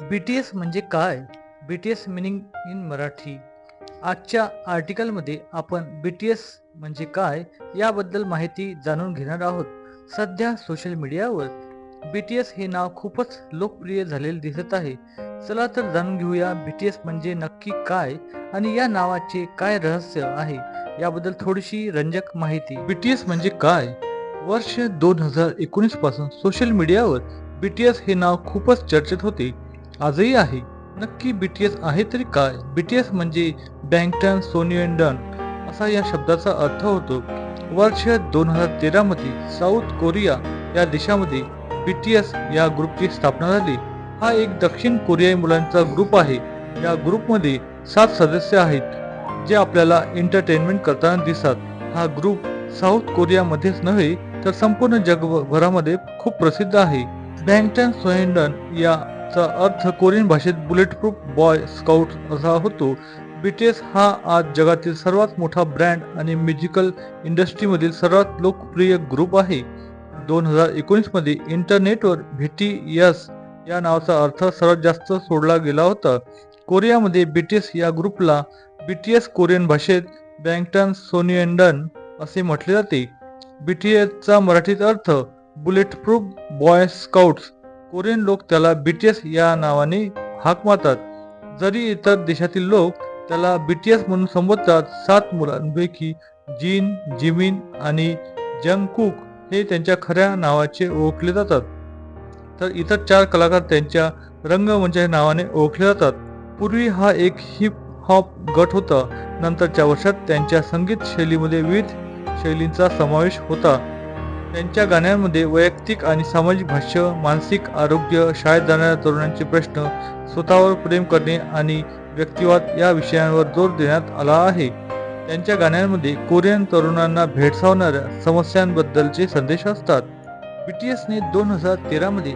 बी T S म्हणजे काय? B T S meaning in Marathi. आजच्या आर्टिकलमध्ये आपण बी टी एस म्हणजे काय याबद्दल माहिती जाणून घेणार आहोत. सध्या सोशल मीडियावर बी टी एस हे नाव खूपच लोकप्रिय झालेले दिसत आहे. चला तर जाणून घेऊया बी टी एस म्हणजे नक्की काय आणि या नावाचे काय रहस्य आहे. याबद्दल थोडीशी रंजक माहिती. बी टी एस म्हणजे काय? वर्ष दोन हजार एकोणीसपासून सोशल मीडियावर बी टी एस हे नाव खूपच चर्चेत होते. आजही आहे. नक्की बी टी एस आहे तरी काय? बी टी एस म्हणजे बँकटन सोनिएंडन असा या शब्दाचा अर्थ होतो वर्ष दोन हजार तेरा मध्ये साऊथ कोरिया या देशामध्ये बी टी एस या ग्रुपची स्थापना झाली. हा एक दक्षिण कोरियाई मुलांचा ग्रुप आहे. या ग्रुपमध्ये सात सदस्य आहेत जे आपल्याला एंटरटेनमेंट करताना दिसतात. हा ग्रुप साऊथ कोरियामध्येच नव्हे तर संपूर्ण जगभरामध्ये खूप प्रसिद्ध आहे. बँकटन सोहेंडन चा अर्थ कोरियन भाषेत बुलेट प्रूफ बॉय स्काउट असा होतो. बीटीएस हा आज जगातील सर्वात मोठा ब्रँड आणि म्युझिकल इंडस्ट्रीमधील सर्वात लोकप्रिय ग्रुप आहे. दोन हजार एकोणीसमध्ये टी एस या नावाचा अर्थ सर्वात जास्त सोडला गेला होता. कोरियामध्ये बीटीएस या ग्रुपला बीटीएस कोरियन भाषेत बँकटन सोनियंडन असे म्हटले जाते. बीटीएसचा मराठीत अर्थ bullet proof boy scouts Korean लोक त्याला बीटीएस या नावाने हाक मारतात जरी इतर देशातील लोक त्याला बीटीएस म्हणून संबोधतात सात मुलांपैकी जीन जिमिन आणि जंगकुक हे त्यांच्या खऱ्या नावाचे ओळखले जातात. तर इतर चार कलाकार त्यांच्या रंगमंच या नावाने ओळखले जातात. पूर्वी हा एक हिप हॉप गट होता. नंतरच्या वर्षात त्यांच्या संगीत शैलीमध्ये विविध शैलींचा समावेश होता. त्यांच्या गाण्यांमध्ये वैयक्तिक आणि सामाजिक भाष्य मानसिक आरोग्य शाळेत जाणाऱ्या तरुणांचे प्रश्न स्वतःवर प्रेम करणे आणि व्यक्तिवाद या विषयांवर जोर देण्यात आला आहे. त्यांच्या गाण्यांमध्ये कोरियन तरुणांना भेडसावणाऱ्या समस्यांबद्दलचे संदेश असतात. बीटीएसने दोन हजार तेरामध्ये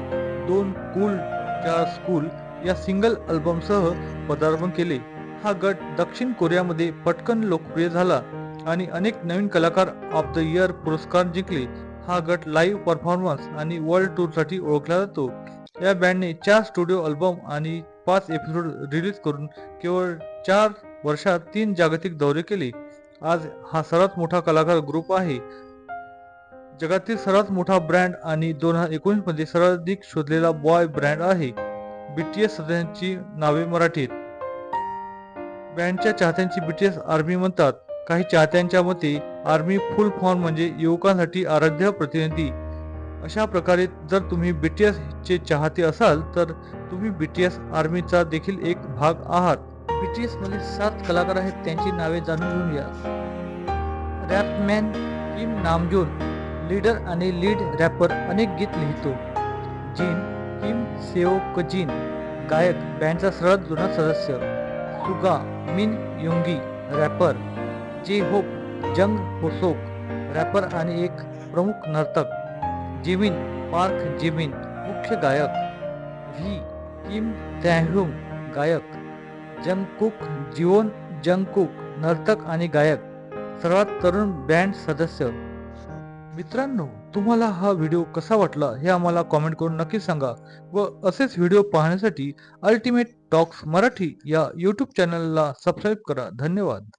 दोन कूल चार स्कूल या सिंगल अल्बमसह पदार्पण केले. हा गट दक्षिण कोरियामध्ये पटकन लोकप्रिय झाला आणि अनेक नवीन कलाकार ऑफ द इयर पुरस्कार जिंकले. हा गट लाईव्ह परफॉर्मन्स आणि वर्ल्ड टूरसाठी ओळखला जातो. या बँडने चार स्टुडिओ अल्बम आणि पाच एपिसोड रिलीज करून केवळ चार वर्षात तीन जागतिक दौरे केले. आज हा सर्वात मोठा कलाकार ग्रुप आहे. जगातील सर्वात मोठा ब्रँड आणि दोन हजार एकोणीसमध्ये सर्वाधिक शोधलेला बॉय ब्रँड आहे. बीटीएस सदस्यांची नावे मराठीत. बँडच्या चाहत्यांची बीटीएस आर्मी म्हणतात. काही चाहत्यांच्या मते आर्मी फुल फॉर्म म्हणजे युवकांसाठी आराध्य प्रतिनिधी. अशा प्रकारे जर तुम्ही बी टी एसचे चाहते असाल तर तुम्ही बी टी एस आर्मीचा देखील एक भाग आहात. बी टी एसमध्ये सात कलाकार आहेत त्यांची नावे जाणून घेऊया. Rap man Kim Namjoon leader आणि लीड रॅपर अनेक गीत लिहितो. जिन किम सेओ कजिन गायक बँडचा सर्वात जुना सदस्य. Suga Min Yoongi rapper J Hope Jung Hoseok rapper आणि एक प्रमुख नर्तक जिमिन पार्क जिमिन मुख्य गायक व्ही किम तॅहुंग गायक जंगकुक जिओन जंगकुक नर्तक आणि गायक सर्वात तरुण बँड सदस्य. मित्रांनो तुम्हाला हा व्हिडिओ कसा वाटला हे आम्हाला कॉमेंट करून नक्की सांगा व असेच व्हिडिओ पाहण्यासाठी अल्टिमेट टॉक्स मराठी या यूट्यूब चॅनलला सबस्क्राईब करा. धन्यवाद.